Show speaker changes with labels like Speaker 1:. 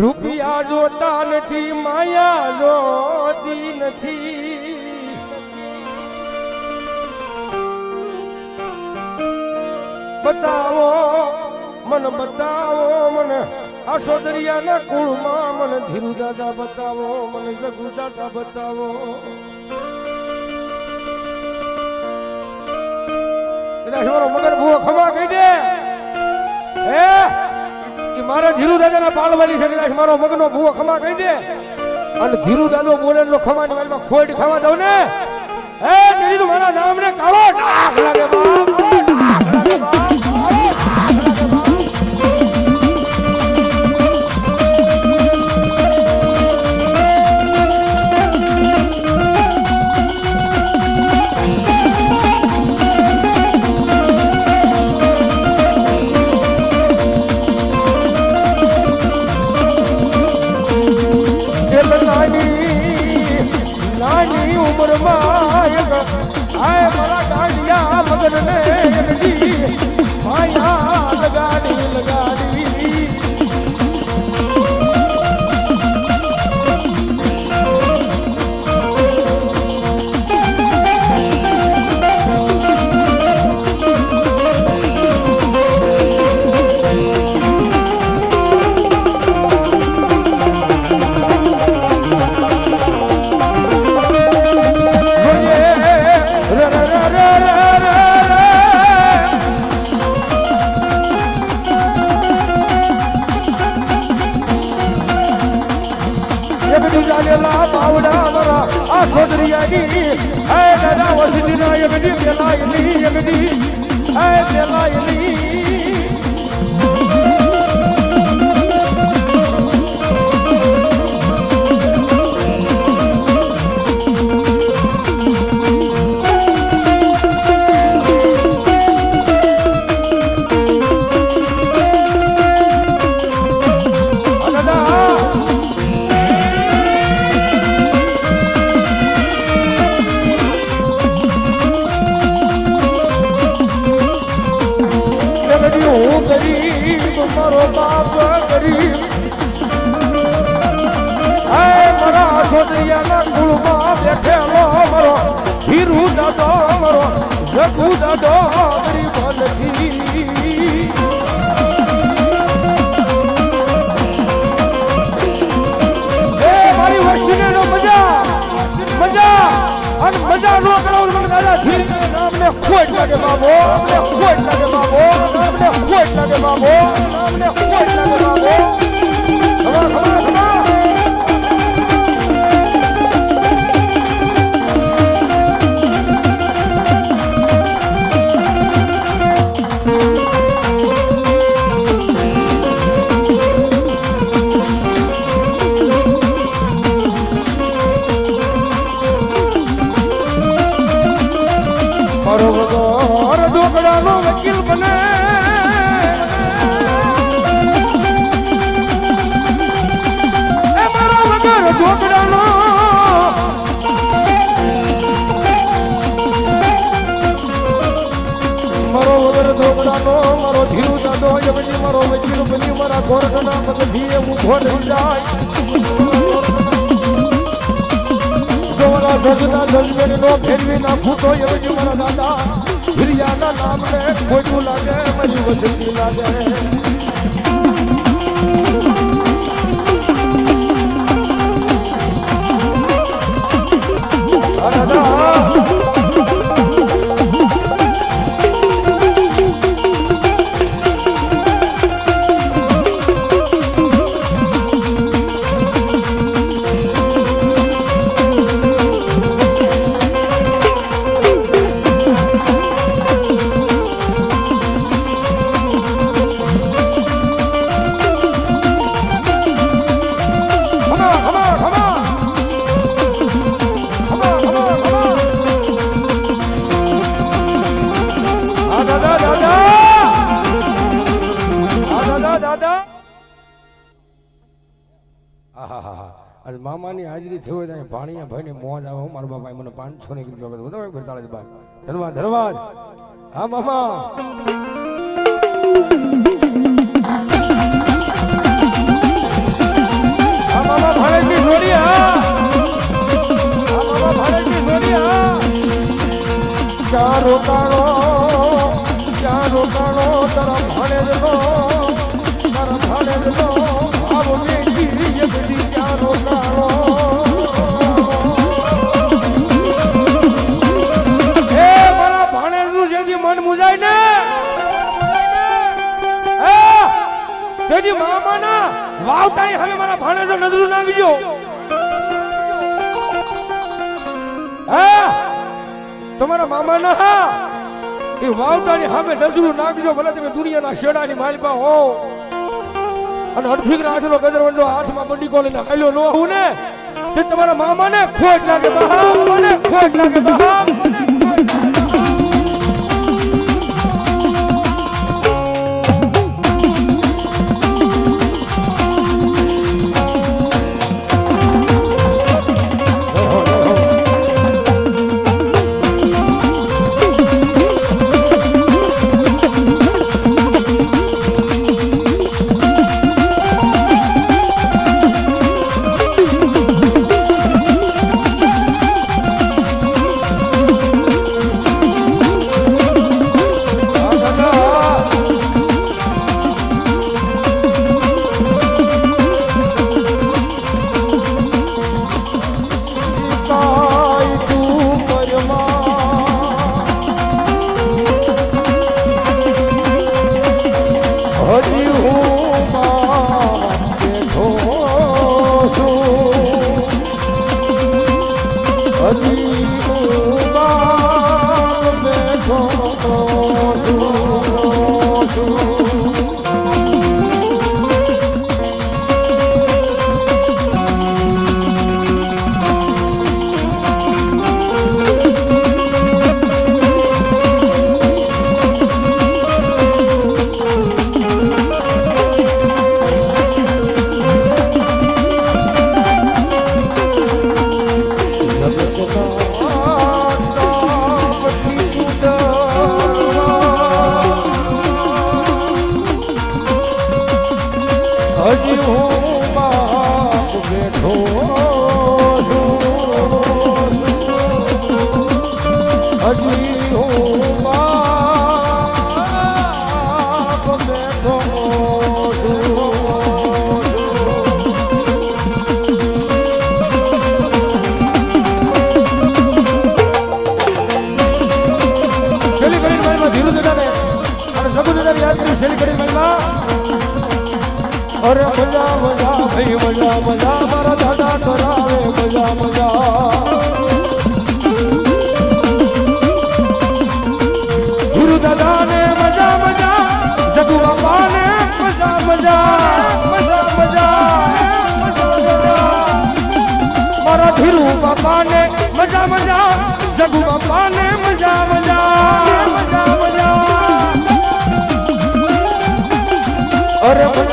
Speaker 1: રૂપિયા જોતા નથી, માયા જોતી નથી. બતાવો, મને બતાવો, મને આ સોદરિયાના કુળમાં મને ધીરુ દાદા બતાવો, મને જગુ દાદા બતાવો મગર ભૂવો ખમા કહી દે. હે? એ મારા ધીરુ દાદાના છે, કદાચ મારો મગનો ભૂવો ખમા કહી દે. અને ધીરુ દાદો બોલે નો ખમાની વાલમાં ખોટ ખાવા દઉં ને. હે તેરી તું મારા નામને કાળો ડાક લાગે, બાપ. 哎，好了。દીજાનેલા બાવડા મારા આ સોદરિયાની હે દાદા દી પેલાયલી એક દી. હે પેલાયલી મારા સોદરિયાના કુળમાં બેઠેલો મારો, હીરુ દાદો મારો, જગુ દાદો ગરીબ નથી એ મારી વસ્તીને નો મજા મજા, અને મજા નો કરો મને દાદા ધીરે નામને ખોટ લાગે બાબો નામને ખોટ લાગે બાબો નામને ખોટ લાગે બાબો નામને ખોટ લાગે બાબો ખમા ખમા ખમા મારો વગર ઢોકળાનો મારો ધીરુ દાદો એ મારો વકીલ બની ઊભો થઈ જાય જોવાના સજના જજમેર નો ફેરવી નાખું તો એ બધી મારા દાદા. હિરિયાના નામને ખોટું લાગે મારી વસંતી લાગે. આહાહા. મામાની હાજરી હોય તો અહીં ભાણિયા ભાઈને મોજ આવે. મારા બાપાએ મને પાંચસો ની રૂપિયા બધા ઘરતાળે ધન્યવાદ ધનવાદ હા, મામા વાવટાની હવે મારા ભાણેજો નજરું નાખજો હા, તમારા મામાના, હા. એ વાવટાની સામે નજરું નાખજો ભલે તમે દુનિયાના શેડાની માલપા હો. અને અડફીક રાખેલો ગજરવંડો હાથમાં બંડીકો લઈને હાલ્યો ન હું ને, તે તમારા મામાને ખોટ લાગે બહા મને ખોટ લાગે. અરે મજા મજા ભાઈ મજા મજા મારા દાદા કરાવે મજા મજા બાપાને મજા મજા. જગુ બાપાને મજા મજા. મજા મજા. અરે